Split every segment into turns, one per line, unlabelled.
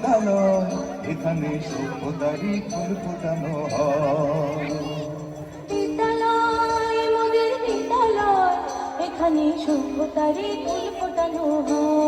বিদ্যালয় এখানে সভ্যতারই ফুল ফোটানো হয়।
বিদ্যালয় এখানে সভ্যতারই ফুল ফোটানো হয়।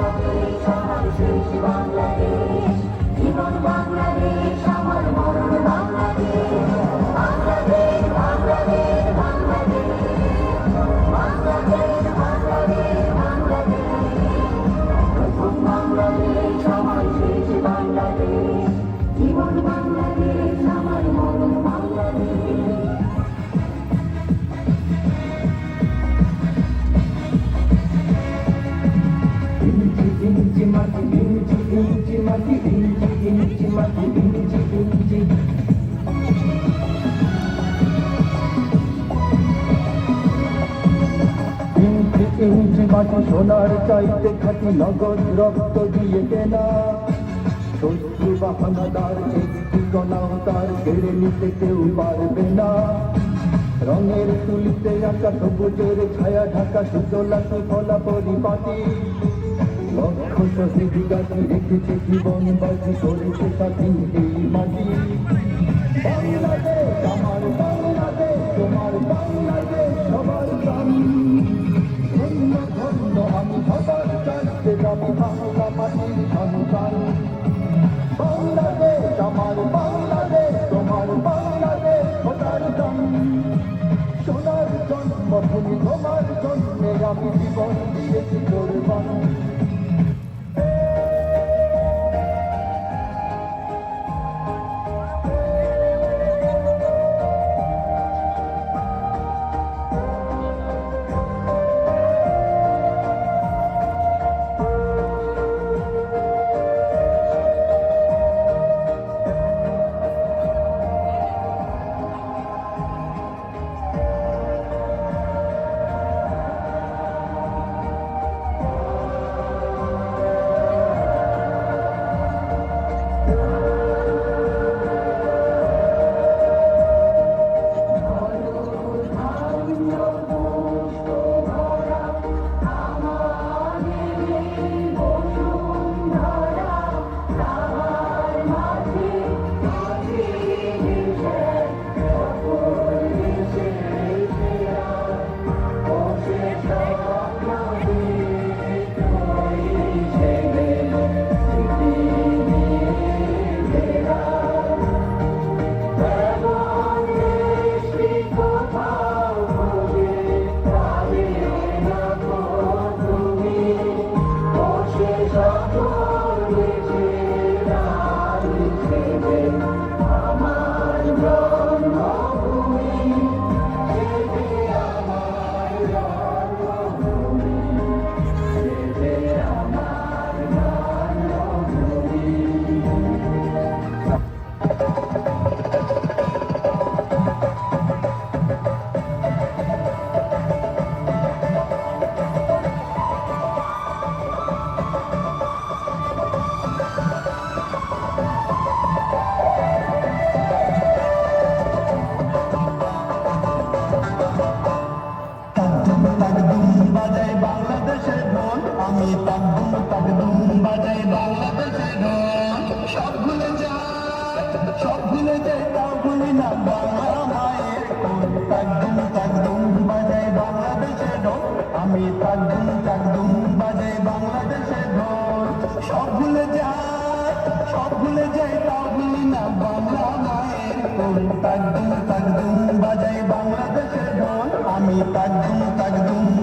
প্রথম বাংলাদেশ
সোনার চাইতে খাটি নগদ রক্ত দিয়ে কেনা। শত্রু বা হানাদার, একটি কণাও তার কেড়ে নিতে কেউ পারবে না। রঙের তুলিতে আঁকা সবুজের ছায়া ঢাকা সুতলাকে ফলা পরিপাটি। রেখেছে জীবন, বাজি করেছে স্বাধীন এই মাটি। বাংলাদেশ আমার আমার বাংলাদেশ তোমার বাংলাদেশ দাম সোনার জন্মভূমি তোমার জন্মে আমি জীবন দিয়েছি কোরবান।
আমি তাকদুম তাকদুম বাজে বাংলাদেশে ঢোল সব ভুলে যায় সব ভুলে যায় তা ভুলি না বাংলা মায়ের কোল তাকদুম তাকদুম বাজায় বাংলাদেশে ঢোল। আমি তাকদুম তাকদুম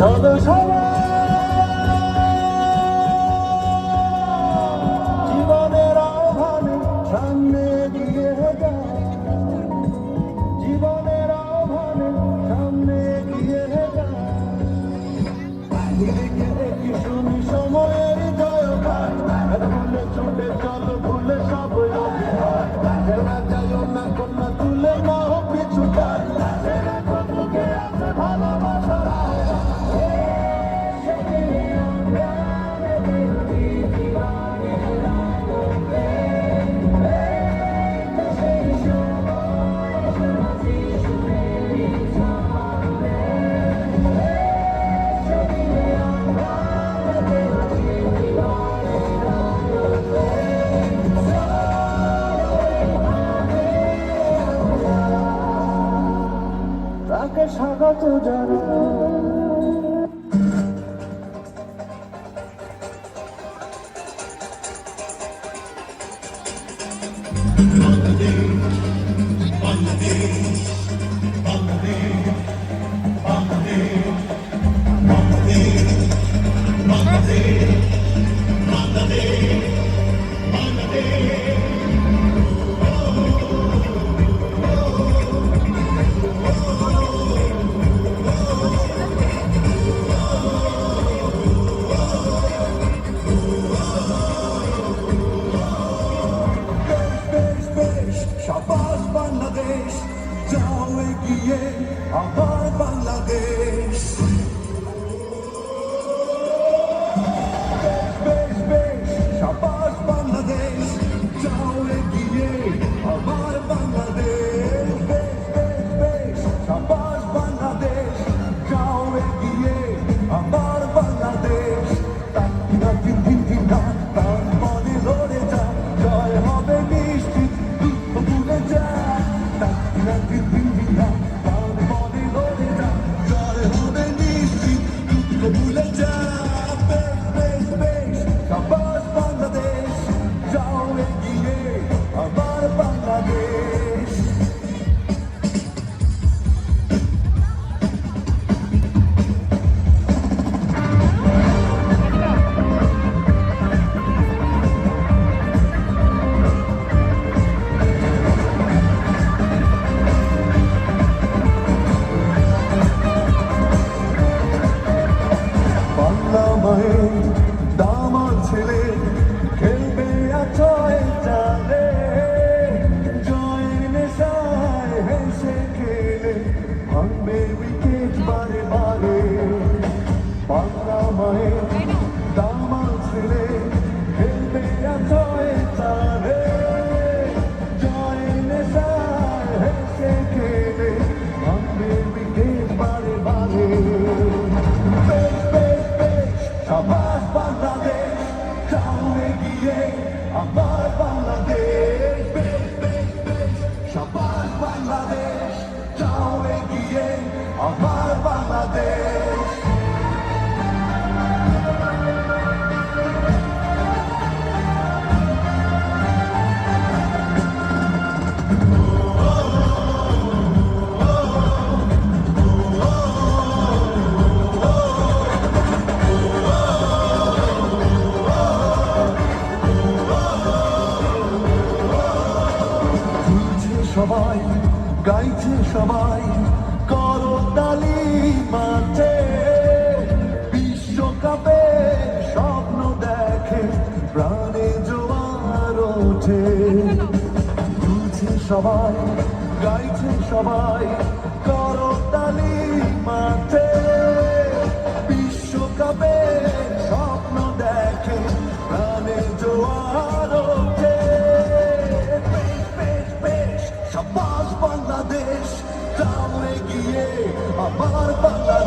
唱得唱 কত জানো দিয়ে আমার বাংলাদেশ
বাংলাদেশ যাও এগিয়ে
সবাই গাইছে সবাই করতালি মাঠে বিশ্বকাপে স্বপ্ন দেখে প্রাণে জোয়ার ওঠে। সবাই গাইছে সবাই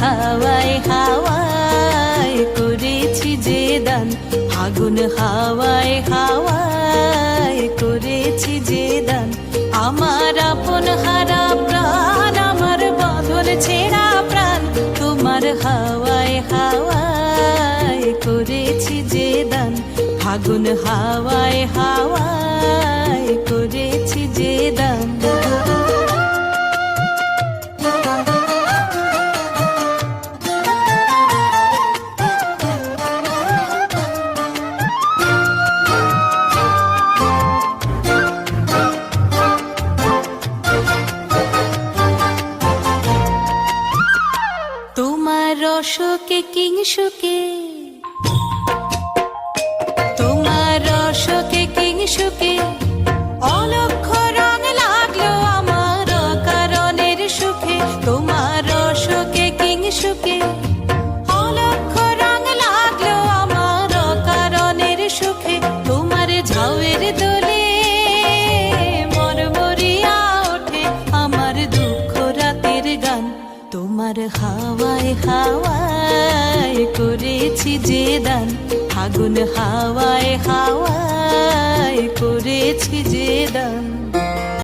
হাওয়ায় হাওয়ায় করেছি যে দান। ফাগুন হাওয়ায় হাওয়ায় করেছি যে দান। আমার আপন হারা প্রাণ, আমার বাঁধন ছেঁড়া প্রাণ। তোমার হাওয়ায় হাওয়ায় করেছি যে দান। ফাগুন হাওয়ায় হাওয়ায় করেছি রসকে অলক্ষ রং লাগল আমার কারণের সুখে। তোমার ঝাউয়ের দোলে মরমরিয়া ওঠে। আমার দুঃখ রাতের গান তোমার হাওয়ায় হাওয়ায় করেছি যে দান। ফাগুন হাওয়ায় হাওয়ায় করেছি যে দান।